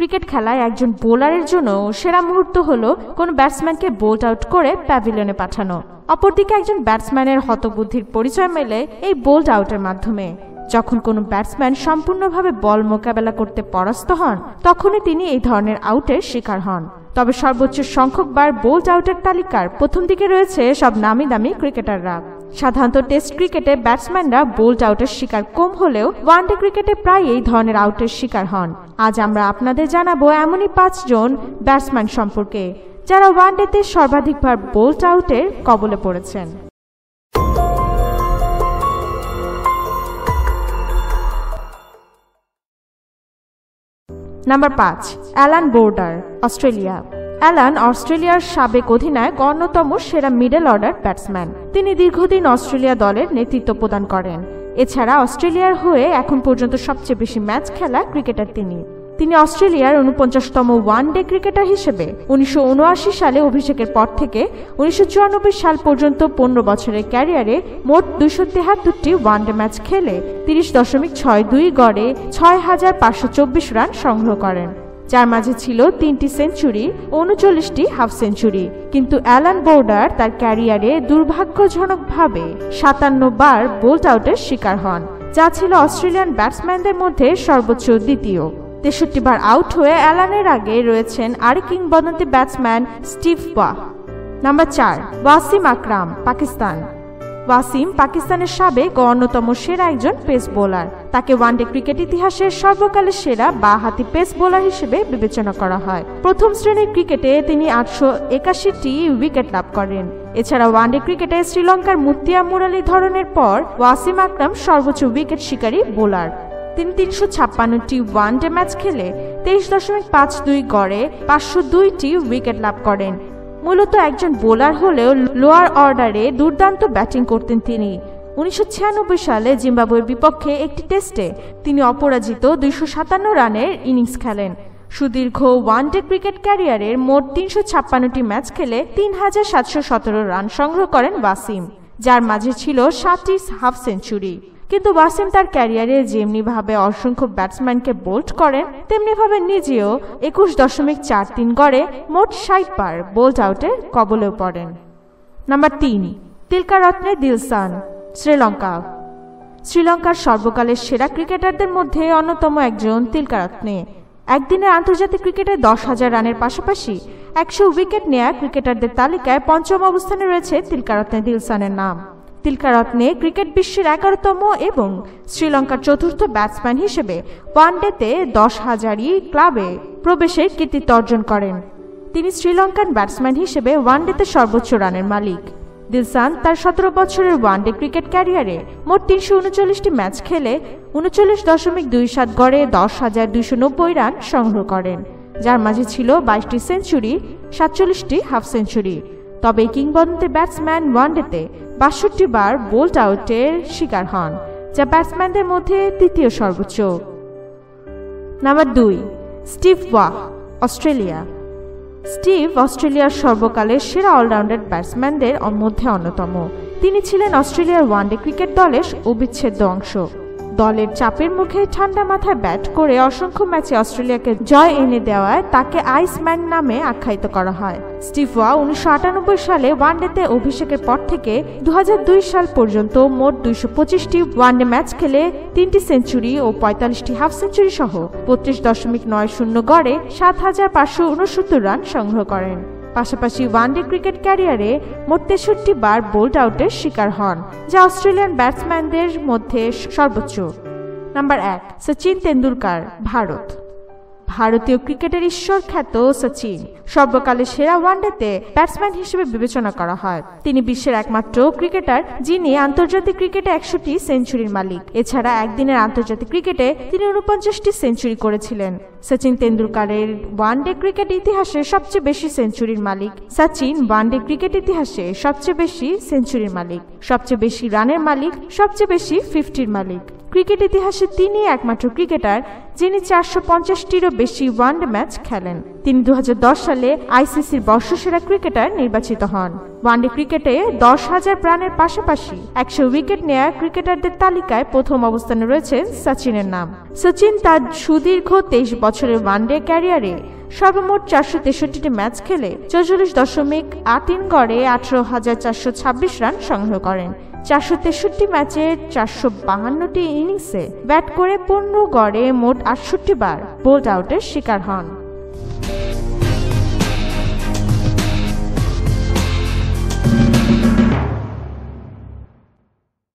Cricket খেলায় একজন বোলারের জন্য সেরা মুহূর্ত হল কোনো ব্যাটসম্যানকে বোল্ট আউট করে প্যাভিলিয়নে পাঠানো। অপরদিকে একজন ব্যাটসম্যানের হতবুদ্ধির পরিচয় মেলে এই বোল্ট আউটের মাধ্যমে। যখন কোনো ব্যাটসম্যান সম্পূর্ণভাবে বল মোকাবেলা করতে পরাস্ত হন, তখনই তিনি এই ধরনের আউটের শিকার হন। তবে সর্বোচ্চ সংখ্যকবার বোল্ট আউটের তালিকার প্রথম দিকে রয়েছে সব নামি দামি ক্রিকেটাররা। সাধারণত টেস্ট ক্রিকেটে ব্যাটসম্যানরা বোল্ট আউটের শিকার কম হলেও ওয়ানডে ক্রিকেটে প্রায় এই ধরনের আউটের শিকার হন। আজ আমরা আপনাদের জানাব এমনই পাঁচজন ব্যাটসম্যান সম্পর্কে, যারা ওয়ানডেতে সর্বাধিকবার বোল্ট আউটের কবলে পড়েছেন। নাম্বার পাঁচ অ্যালান বোর্ডার অস্ট্রেলিয়া অ্যালান অস্ট্রেলিয়ার সাবেক অধিনায়ক, অন্যতম সেরা মিডল অর্ডার ব্যাটসম্যান। তিনি দীর্ঘদিন অস্ট্রেলিয়া দলের নেতৃত্ব প্রদান করেন। এছাড়া অস্ট্রেলিয়ার হয়ে এখন পর্যন্ত সবচেয়ে বেশি ম্যাচ খেলা ক্রিকেটার তিনি। তিনি অস্ট্রেলিয়ার উনপঞ্চাশতম ওয়ান ডে ক্রিকেটার হিসেবে উনিশশো উনআশি সালে অভিষেকের পর থেকে উনিশশো চুরানব্বই সাল পর্যন্ত পনেরো বছরের ক্যারিয়ারে মোট দুইশো তেহাত্তরটি ওয়ানডে ম্যাচ খেলে তিরিশ দশমিক ছয় দুই গড়ে ছয় হাজার পাঁচশো চব্বিশ রান সংগ্রহ করেন। যার মাঝে ছিল তিনটি সেঞ্চুরি, উনচল্লিশটি হাফ সেঞ্চুরি। কিন্তু অ্যালান বোর্ডার তার ক্যারিয়ারে দুর্ভাগ্যজনকভাবে সাতান্ন বার বোল্ট আউটের শিকার হন, যা ছিল অস্ট্রেলিয়ান ব্যাটসম্যানদের মধ্যে সর্বোচ্চ দ্বিতীয়। তেষট্টি বার আউট হয়ে অ্যালানের আগে রয়েছেন আরেক কিংবদন্তি ব্যাটসম্যান স্টিভ ওয়াহ নাম্বার চার, ওয়াসিম আকরাম, পাকিস্তান। ওয়াসিম পাকিস্তানের সাবেক ও অন্যতম সেরা একজন পেস বোলার। তাকে ওয়ানডে ক্রিকেট ইতিহাসের সর্বকালের সেরা বা হাতি পেস বোলার হিসেবে বিবেচনা করা হয়। প্রথম শ্রেণির ক্রিকেটে তিনি আটশো একাশিটি উইকেট লাভ করেন। এছাড়া ওয়ানডে ক্রিকেটে শ্রীলঙ্কার মুতিয়া মুরালি ধরনের পর ওয়াসিম আকরাম সর্বোচ্চ উইকেট শিকারী বোলার। তিনি তিনশো ছাপ্পান্নটি ওয়ানডে ম্যাচ খেলে তেইশ দশমিক পাঁচ দুই গড়ে পাঁচশো দুইটি উইকেট লাভ করেন। মূলত একজন বোলার হলেও লোয়ার অর্ডারে দুর্দান্ত ব্যাটিং করতেন তিনি। উনিশশো ছিয়ানব্বই সালে জিম্বাবুয়ের বিপক্ষে একটি টেস্টে তিনি অপরাজিত দুইশো সাতান্ন রানের ইনিংস খেলেন। সুদীর্ঘ ওয়ানডে ক্রিকেট ক্যারিয়ারের মোট তিনশো ছাপ্পান্নটি ম্যাচ খেলে তিন হাজার সাতশো সতেরো রান সংগ্রহ করেন ওয়াসিম, যার মাঝে ছিল সাতটি হাফ সেঞ্চুরি। কিন্তু ওয়াসিম তার ক্যারিয়ারে যেমনিভাবে অসংখ্য ব্যাটসম্যানকে বোল্ট করেন তেমনিভাবে নিজেও একুশ দশমিক চার তিন গড়ে মোট ষাট বার বোল্ট আউটের কবলেও পড়েন। নাম্বার তিন তিলকারত্নে দিলসান, শ্রীলঙ্কা। শ্রীলঙ্কার সর্বকালের সেরা ক্রিকেটারদের মধ্যে অন্যতম একজন তিলকারত্নে একদিনের আন্তর্জাতিক ক্রিকেটে দশ হাজার রানের পাশাপাশি একশো উইকেট নেয়া ক্রিকেটারদের তালিকায় পঞ্চম অবস্থানে রয়েছে তিলকারত্নে দিলসানের নাম। তিলকারত্নে ক্রিকেট বিশ্বের এগারোতম এবং শ্রীলঙ্কার চতুর্থ ব্যাটসম্যান হিসেবে ওয়ানডেতে দশ হাজারই ক্লাবে প্রবেশের কৃতিত্ব অর্জন করেন। তিনি শ্রীলঙ্কান ব্যাটসম্যান হিসেবে ওয়ানডেতে সর্বোচ্চ রানের মালিক। দিলসান তার সতেরো বছরের ওয়ানডে ক্রিকেট ক্যারিয়ারে মোট তিনশো উনচল্লিশটি ম্যাচ খেলে উনচল্লিশ দশমিক দুই সাত গড়ে দশ হাজার দুইশো নব্বই রান সংগ্রহ করেন, যার মাঝে ছিল বাইশটি সেঞ্চুরি, সাতচল্লিশটি হাফ সেঞ্চুরি। তবে কিংবদন্তি ব্যাটসম্যান ওয়ানডেতে বাষট্টি বার বোল্ট আউটের শিকার হন, যা ব্যাটসম্যানদের মধ্যে তৃতীয় সর্বোচ্চ। নাম্বার দুই, স্টিভ ওয়াহ, অস্ট্রেলিয়া। স্টিভ অস্ট্রেলিয়ার সর্বকালের সেরা অলরাউন্ডার ব্যাটসম্যানদের মধ্যে অন্যতম। তিনি ছিলেন অস্ট্রেলিয়ার ওয়ানডে ক্রিকেট দলের অবিচ্ছেদ্য অংশ। দলের চাপের মুখে ঠান্ডা মাথায় ব্যাট করে অসংখ্য ম্যাচে অস্ট্রেলিয়াকে জয় এনে দেওয়ায় তাকে আইসম্যান নামে আখ্যায়িত করা হয়। স্টিফওয়া উনিশশো আটানব্বই সালে ওয়ানডেতে অভিষেকের পর থেকে দু হাজার দুই সাল পর্যন্ত মোট দুইশো পঁচিশটি ওয়ানডে ম্যাচ খেলে তিনটি সেঞ্চুরি ও পঁয়তাল্লিশটি হাফ সেঞ্চুরি সহ বত্রিশ দশমিক নয় শূন্য গড়ে সাত হাজার পাঁচশো উনসত্তর রান সংগ্রহ করেন। পাশাপাশি ওয়ানডে ক্রিকেট ক্যারিয়ারে মোট তেষট্টি বার বোল্ড আউটের শিকার হন, যা অস্ট্রেলিয়ান ব্যাটসম্যানদের মধ্যে সর্বোচ্চ। নাম্বার এক, সচিন তেন্ডুলকার, ভারত। ভারতীয় ক্রিকেটের ঈশ্বর খ্যাত সচিন। সর্বকালের সেরা ওয়ানডেতে ব্যাটসম্যান হিসেবে বিবেচনা করা হয়। তিনি বিশ্বের একমাত্র ক্রিকেটার, যিনি আন্তর্জাতিক ক্রিকেটে একশোটি সেঞ্চুরির মালিক। এছাড়া একদিনের আন্তর্জাতিক ক্রিকেটে তিনি উনপঞ্চাশটি সেঞ্চুরি করেছিলেন। সচিন তেন্ডুলকারের ওয়ানডে ক্রিকেট ইতিহাসে সবচেয়ে বেশি সেঞ্চুরির মালিক। সচিন ওয়ানডে ক্রিকেট ইতিহাসে সবচেয়ে বেশি সেঞ্চুরির মালিক। সবচেয়ে বেশি রানের মালিক, সবচেয়ে বেশি ফিফটির মালিক। ক্রিকেট ইতিহাসে তিনি একমাত্র ক্রিকেটার যিনি চারশো পঞ্চাশটিরও বেশি ওয়ানডে ম্যাচ খেলেন। তিনি দুহাজার দশ সালে আইসিসির বর্ষসেরা ক্রিকেটার নির্বাচিত হন। ওয়ানডে ক্রিকেটে দশ হাজার রানের পাশাপাশি একশো উইকেট নেয়া ক্রিকেটারদের তালিকায় প্রথম অবস্থানে রয়েছে সচিনের নাম। সচিন তার সুদীর্ঘ তেইশ বছরের ওয়ানডে ক্যারিয়ারে সর্বমোট চারশো তেষট্টিটি ম্যাচ খেলে চৌচল্লিশ দশমিক আট তিন গড়ে আঠারো হাজার চারশো ছাব্বিশ রান সংগ্রহ করেন। চারশো তেষট্টি ম্যাচে চারশো বাহান্নটি ইনিংসে ব্যাট করে পনেরো গড়ে মোট আটষট্টি বার বোল্ড আউটের শিকার হন।